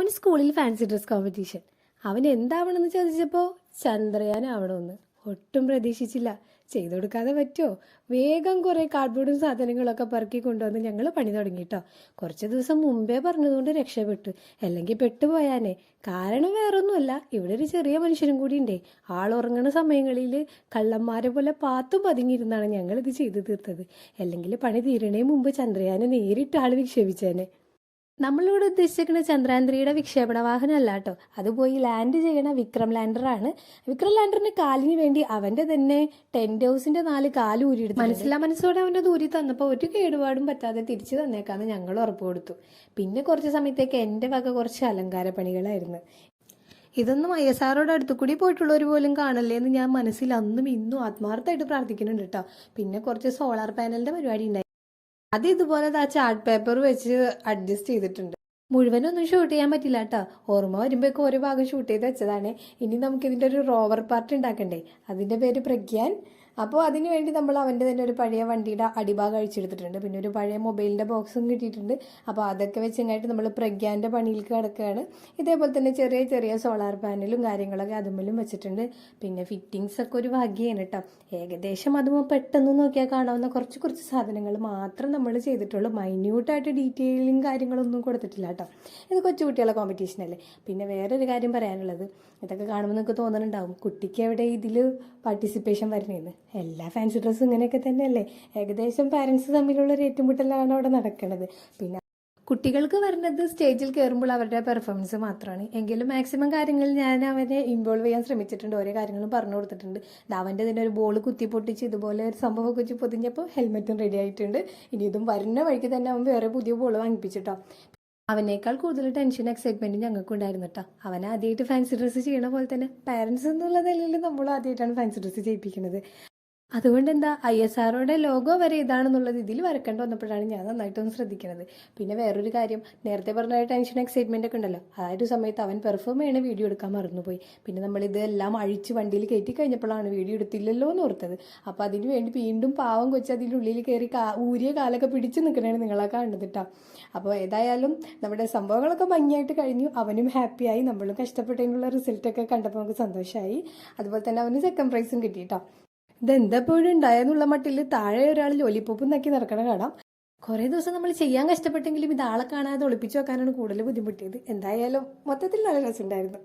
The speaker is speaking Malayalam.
മോന് സ്കൂളിൽ ഫാൻസി ഡ്രസ് കോമ്പറ്റീഷൻ അവൻ എന്താവണമെന്ന് ചോദിച്ചപ്പോൾ ചന്ദ്രയാൻ ആവണമെന്ന് ഒട്ടും പ്രതീക്ഷിച്ചില്ല. ചെയ്തു കൊടുക്കാതെ പറ്റുമോ വേഗം കുറേ കാർഡ്ബോർഡും സാധനങ്ങളൊക്കെ പെറുക്കി കൊണ്ടുവന്ന് ഞങ്ങൾ പണി തുടങ്ങി കേട്ടോ കുറച്ച് ദിവസം മുമ്പേ പറഞ്ഞതുകൊണ്ട് രക്ഷപ്പെട്ടു. അല്ലെങ്കിൽ പെട്ടുപോയാനേ. കാരണം വേറൊന്നുമല്ല. ഇവിടെ ഒരു ചെറിയ മനുഷ്യനും കൂടി ഉണ്ടേ. ആൾ ഉറങ്ങണ സമയങ്ങളിൽ കള്ളന്മാരെ പോലെ പാത്തും പതുങ്ങിയിരുന്നാണ് ഞങ്ങളിത് ചെയ്തു തീർത്തത്. അല്ലെങ്കിൽ പണി തീരണേ മുമ്പ് ചന്ദ്രയാനെ നേരിട്ട് ആൾ വിക്ഷേപിച്ചേനെ. നമ്മളിവിടെ ഉദ്ദേശിക്കുന്ന ചന്ദ്രയാൻ ത്രീയുടെ വിക്ഷേപണ വാഹനം അല്ല കേട്ടോ. അത് പോയി ലാൻഡ് ചെയ്യണ വിക്രം ലാൻഡറാണ് വിക്രം ലാൻഡറിന് കാലിന് വേണ്ടി അവന്റെ തന്നെ ടെന്റ് ഹൗസിന്റെ നാല് കാൽ ഊരിയെടുത്തു മനസ്സിലാ മനസ്സോടെ അവന്റെ ദൂരി തന്നപ്പോൾ ഒരു കേടുപാടും പറ്റാതെ തിരിച്ചു തന്നേക്കാന്ന് ഞങ്ങൾ ഉറപ്പ് കൊടുത്തു. പിന്നെ കുറച്ച് സമയത്തേക്ക് എന്റെ വക കുറച്ച് അലങ്കാര പണികളായിരുന്നു. ഇതൊന്നും ഐ എസ് ആറോട് അടുത്തു കൂടി പോയിട്ടുള്ളവർ പോലും കാണല്ലേ എന്ന് ഞാൻ മനസ്സിൽ അന്നും ഇന്നും ആത്മാർത്ഥമായിട്ട് പ്രാർത്ഥിക്കുന്നുണ്ട് കേട്ടോ. പിന്നെ കുറച്ച് സോളാർ പാനലിന്റെ പരിപാടി ഉണ്ടായി. അത് ഇതുപോലെ ആ ചാർട്ട് പേപ്പർ വെച്ച് അഡ്ജസ്റ്റ് ചെയ്തിട്ടുണ്ട്. മുഴുവനൊന്നും ഷൂട്ട് ചെയ്യാൻ പറ്റില്ല കേട്ടോ ഓർമ്മ വരുമ്പോഴേക്കും ഓരോ ഭാഗം ഷൂട്ട് ചെയ്ത് വെച്ചതാണ്. ഇനി നമുക്ക് ഇതിന്റെ ഒരു റോവർ പാർട്ട് ഉണ്ടാക്കണ്ടേ? അതിന്റെ പേര് പ്രഗ്യാൻ അപ്പോൾ അതിന് വേണ്ടി നമ്മൾ അവന്റെ തന്നെ ഒരു പഴയ വണ്ടിയുടെ അടിഭാഗം അഴിച്ചെടുത്തിട്ടുണ്ട്. പിന്നെ ഒരു പഴയ മൊബൈലിന്റെ ബോക്സും കിട്ടിയിട്ടുണ്ട്. അപ്പോൾ അതൊക്കെ വെച്ചങ്ങായിട്ട് നമ്മൾ പ്രഗ്യാന്റെ പണിയിലേക്ക് കിടക്കുകയാണ്. ഇതേപോലെ തന്നെ ചെറിയ ചെറിയ സോളാർ പാനലും കാര്യങ്ങളൊക്കെ അതുമ്മലും വെച്ചിട്ടുണ്ട്. പിന്നെ ഫിറ്റിങ്സ് ഒക്കെ ഒരു ഭാഗ്യമാണ് കേട്ടോ ഏകദേശം അതുമ്പോൾ പെട്ടെന്ന് നോക്കിയാൽ കാണാവുന്ന കുറച്ച് കുറച്ച് സാധനങ്ങൾ മാത്രം നമ്മൾ ചെയ്തിട്ടുള്ളൂ. മൈന്യൂട്ടായിട്ട് ഡീറ്റെയിലും കാര്യങ്ങളൊന്നും കൊടുത്തിട്ടില്ല കേട്ടോ ഇത് കൊച്ചു കോമ്പറ്റീഷൻ അല്ലേ? പിന്നെ വേറൊരു കാര്യം പറയാനുള്ളത്. ഇതൊക്കെ കാണുമ്പോൾ നിങ്ങൾക്ക് തോന്നുന്നുണ്ടാവും കുട്ടിക്ക് എവിടെ ഇതിൽ പാർട്ടിസിപ്പേഷൻ വരണേന്ന്. എല്ലാ ഫാൻസി ഡ്രസ്സും ഇങ്ങനെയൊക്കെ തന്നെയല്ലേ? ഏകദേശം പാരൻസ് തമ്മിലുള്ള ഒരു ഏറ്റുമുട്ടലാണ് അവിടെ നടക്കുന്നത് പിന്നെ കുട്ടികൾക്ക് വരുന്നത് സ്റ്റേജിൽ കയറുമ്പോൾ അവരുടെ പെർഫോമൻസ് മാത്രമാണ്. എങ്കിലും മാക്സിമം കാര്യങ്ങൾ ഞാൻ അവനെ ഇൻവോൾവ് ചെയ്യാൻ ശ്രമിച്ചിട്ടുണ്ട്. ഓരോ കാര്യങ്ങളും പറഞ്ഞു കൊടുത്തിട്ടുണ്ട്. അവന്റെ തന്നെ ഒരു ബോൾ കുത്തി പൊട്ടിച്ച് ഇതുപോലെ ഒരു സംഭവം കുത്തി പൊതിഞ്ഞപ്പോൾ ഹെൽമെറ്റും റെഡി ആയിട്ടുണ്ട്. ഇനി ഇതും വരുന്ന വഴിക്ക് തന്നെ അവൻ വേറെ പുതിയ ബോൾ വാങ്ങിപ്പിച്ചിട്ടോ. അവനേക്കാൾ കൂടുതൽ ടെൻഷൻ എക്സൈറ്റ്മെന്റ് ഞങ്ങൾക്ക് ഉണ്ടായിരുന്നു കേട്ടോ അവൻ ആദ്യമായിട്ട് ഫാൻസി ഡ്രസ്സ് ചെയ്യണ പോലെ തന്നെ പാരൻസ് എന്നുള്ള നിലയിൽ നമ്മൾ ആദ്യമായിട്ടാണ് ഫാൻസി ഡ്രസ്സ് ചെയ്യിപ്പിക്കുന്നത് അതുകൊണ്ട് എന്താ ഐ എസ് ആറോടെ ലോഗോ വരെ ഇതാണെന്നുള്ളത് ഇതിൽ വരക്കേണ്ടി വന്നപ്പോഴാണ് ഞാൻ നന്നായിട്ടൊന്ന് ശ്രദ്ധിക്കുന്നത് പിന്നെ വേറൊരു കാര്യം നേരത്തെ പറഞ്ഞ ടെൻഷൻ എക്സൈറ്റ്മെന്റ് ഒക്കെ ഉണ്ടല്ലോ. ആ ഒരു സമയത്ത് അവൻ പെർഫോം ചെയ്യണ വീഡിയോ എടുക്കാൻ മറന്നുപോയി. പിന്നെ നമ്മൾ ഇതെല്ലാം അഴിച്ച് വണ്ടിയിൽ കയറ്റി കഴിഞ്ഞപ്പോഴാണ് വീഡിയോ എടുത്തില്ലല്ലോ എന്ന് ഓർത്തത്. അപ്പോൾ അതിന് വേണ്ടി വീണ്ടും പാവം കൊച്ചു അതിന്റെ ഉള്ളിൽ കയറി കാ ഊരിയ കാലൊക്കെ പിടിച്ച് നിൽക്കണേണ് നിങ്ങളെ കാണുന്നത് അപ്പോൾ ഏതായാലും നമ്മുടെ സംഭവങ്ങളൊക്കെ ഭംഗിയായിട്ട് കഴിഞ്ഞു. അവനും ഹാപ്പിയായി നമ്മളും കഷ്ടപ്പെട്ടതിനുള്ള റിസൾട്ടൊക്കെ കണ്ടപ്പോൾ നമുക്ക് സന്തോഷമായി അതുപോലെ തന്നെ അവന് സെക്കൻഡ് പ്രൈസും കിട്ടി കേട്ടോ ഇതെന്താ എപ്പോഴും ഉണ്ടായെന്നുള്ള മട്ടിൽ താഴെ ഒരാൾ ലോലിപ്പോപ്പ് നക്കി നടക്കണ കാണാം. കുറേ ദിവസം നമ്മൾ ചെയ്യാൻ കഷ്ടപ്പെട്ടെങ്കിലും ഇത് ആളെ കാണാതെ ഒളിപ്പിച്ചു വെക്കാനാണ് കൂടുതൽ ബുദ്ധിമുട്ടിയത്. എന്തായാലും മൊത്തത്തിൽ നല്ല രസമുണ്ടായിരുന്നു.